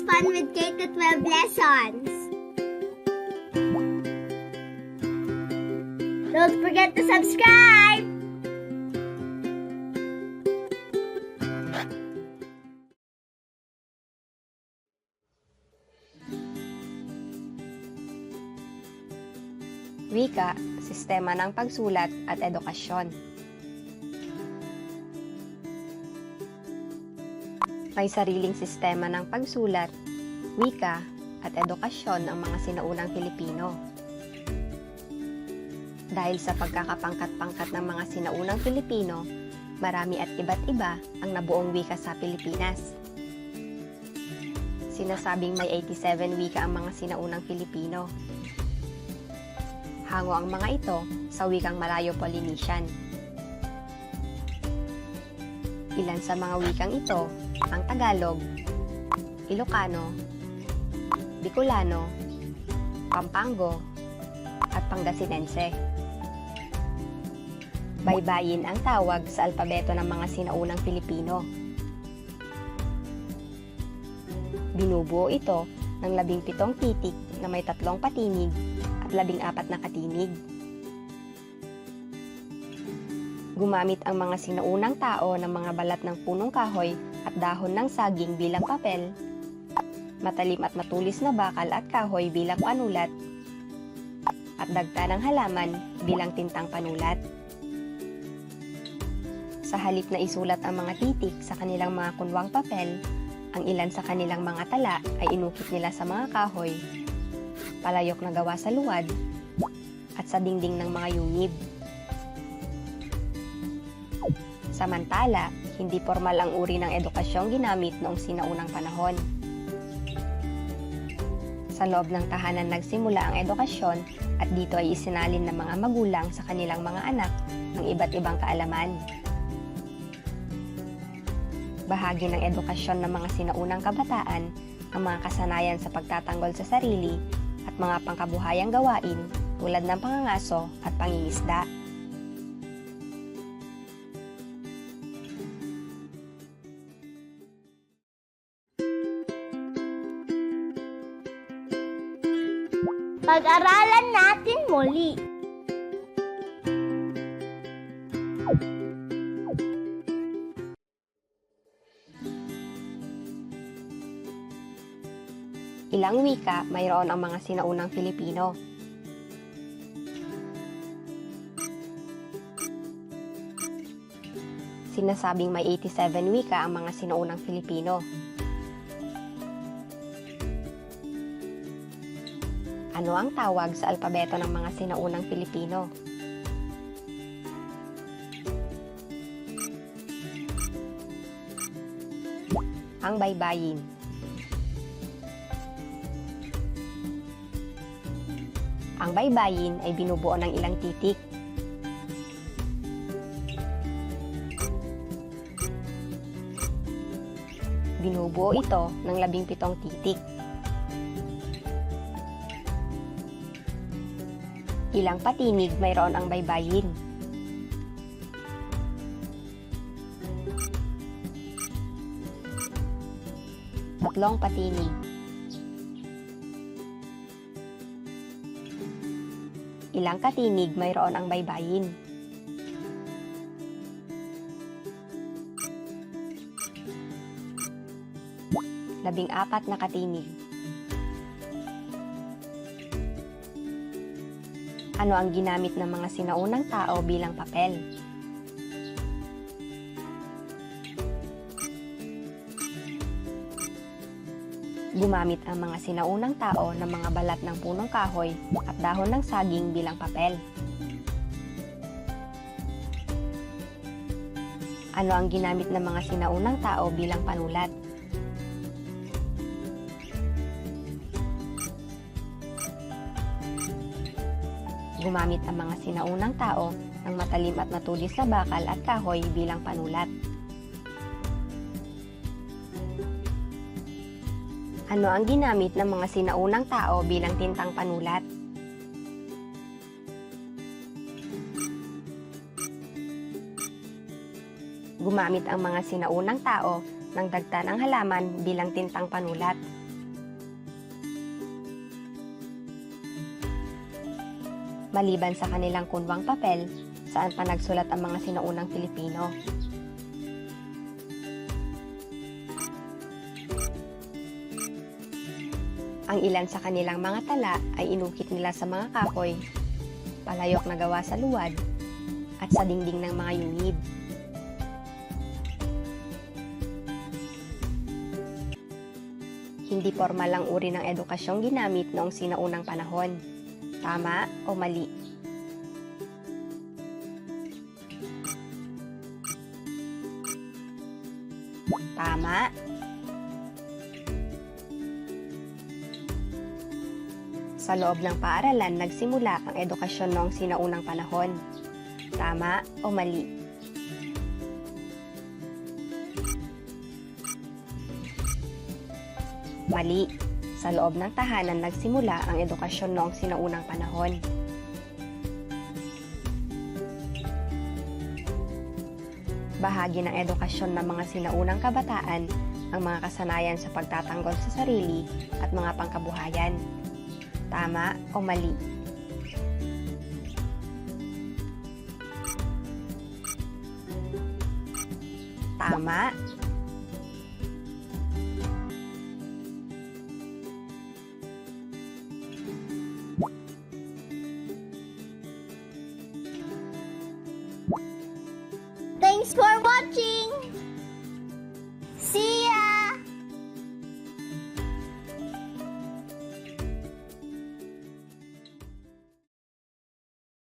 Fun with K to 12 lessons. Don't forget to subscribe! Wika, sistema ng pagsulat at edukasyon. May sariling sistema ng pagsulat, wika, at edukasyon ang mga sinaunang Pilipino. Dahil sa pagkakapangkat-pangkat ng mga sinaunang Pilipino, marami at iba't iba ang nabuong wika sa Pilipinas. Sinasabing may 87 wika ang mga sinaunang Pilipino. Hango ang mga ito sa wikang Malayo-Polynesian. Ilan sa mga wikang ito ang Tagalog, Ilocano, Bicolano, Pampango, at Pangasinense. Baybayin ang tawag sa alpabeto ng mga sinaunang Pilipino. Binubuo ito ng labing pitong titik na may tatlong patinig at labing apat na katinig. Gumamit ang mga sinaunang tao ng mga balat ng punong kahoy at dahon ng saging bilang papel, matalim at matulis na bakal at kahoy bilang panulat, at dagta ng halaman bilang tintang panulat. Sa halip na isulat ang mga titik sa kanilang mga kunwang papel, ang ilan sa kanilang mga tala ay inukit nila sa mga kahoy, palayok na gawa sa luwad, at sa dingding ng mga yungib. Samantala, hindi formal ang uri ng edukasyong ginamit noong sinaunang panahon. Sa loob ng tahanan nagsimula ang edukasyon at dito ay isinalin ng mga magulang sa kanilang mga anak ng iba't ibang kaalaman. Bahagi ng edukasyon ng mga sinaunang kabataan ang mga kasanayan sa pagtatanggol sa sarili at mga pangkabuhayang gawain tulad ng pangangaso at pangingisda. Pag-aralan natin muli. Ilang wika mayroon ang mga sinaunang Filipino. Sinasabing may 87 wika ang mga sinaunang Filipino. Ano ang tawag sa alpabeto ng mga sinaunang Filipino? Ang baybayin. Ang baybayin ay binubuo ng ilang titik. Binubuo ito ng labing pitong titik. Ilang patinig mayroon ang baybayin. Tatlong patinig. Ilang katinig mayroon ang baybayin. Labing apat na katinig. Ano ang ginamit ng mga sinaunang tao bilang papel? Gumamit ang mga sinaunang tao ng mga balat ng punong kahoy at dahon ng saging bilang papel. Ano ang ginamit ng mga sinaunang tao bilang panulat? Gumamit ang mga sinaunang tao ng matalim at matulis na bakal at kahoy bilang panulat. Ano ang ginamit ng mga sinaunang tao bilang tintang panulat? Gumamit ang mga sinaunang tao ng dagta ng halaman bilang tintang panulat. Maliban sa kanilang kunwang papel saan pa nagsulat ang mga sinaunang Pilipino. Ang ilan sa kanilang mga tala ay inukit nila sa mga kahoy, palayok na gawa sa luwad, at sa dingding ng mga yungib. Hindi formal lang uri ng edukasyong ginamit noong sinaunang panahon. Tama o mali? Tama. Sa loob ng paaralan, nagsimula ang edukasyon noong sinaunang panahon. Tama o mali? Mali. Sa loob ng tahanan nagsimula ang edukasyon noong sinaunang panahon. Bahagi ng edukasyon ng mga sinaunang kabataan ang mga kasanayan sa pagtatanggol sa sarili at mga pangkabuhayan. Tama o mali? Tama.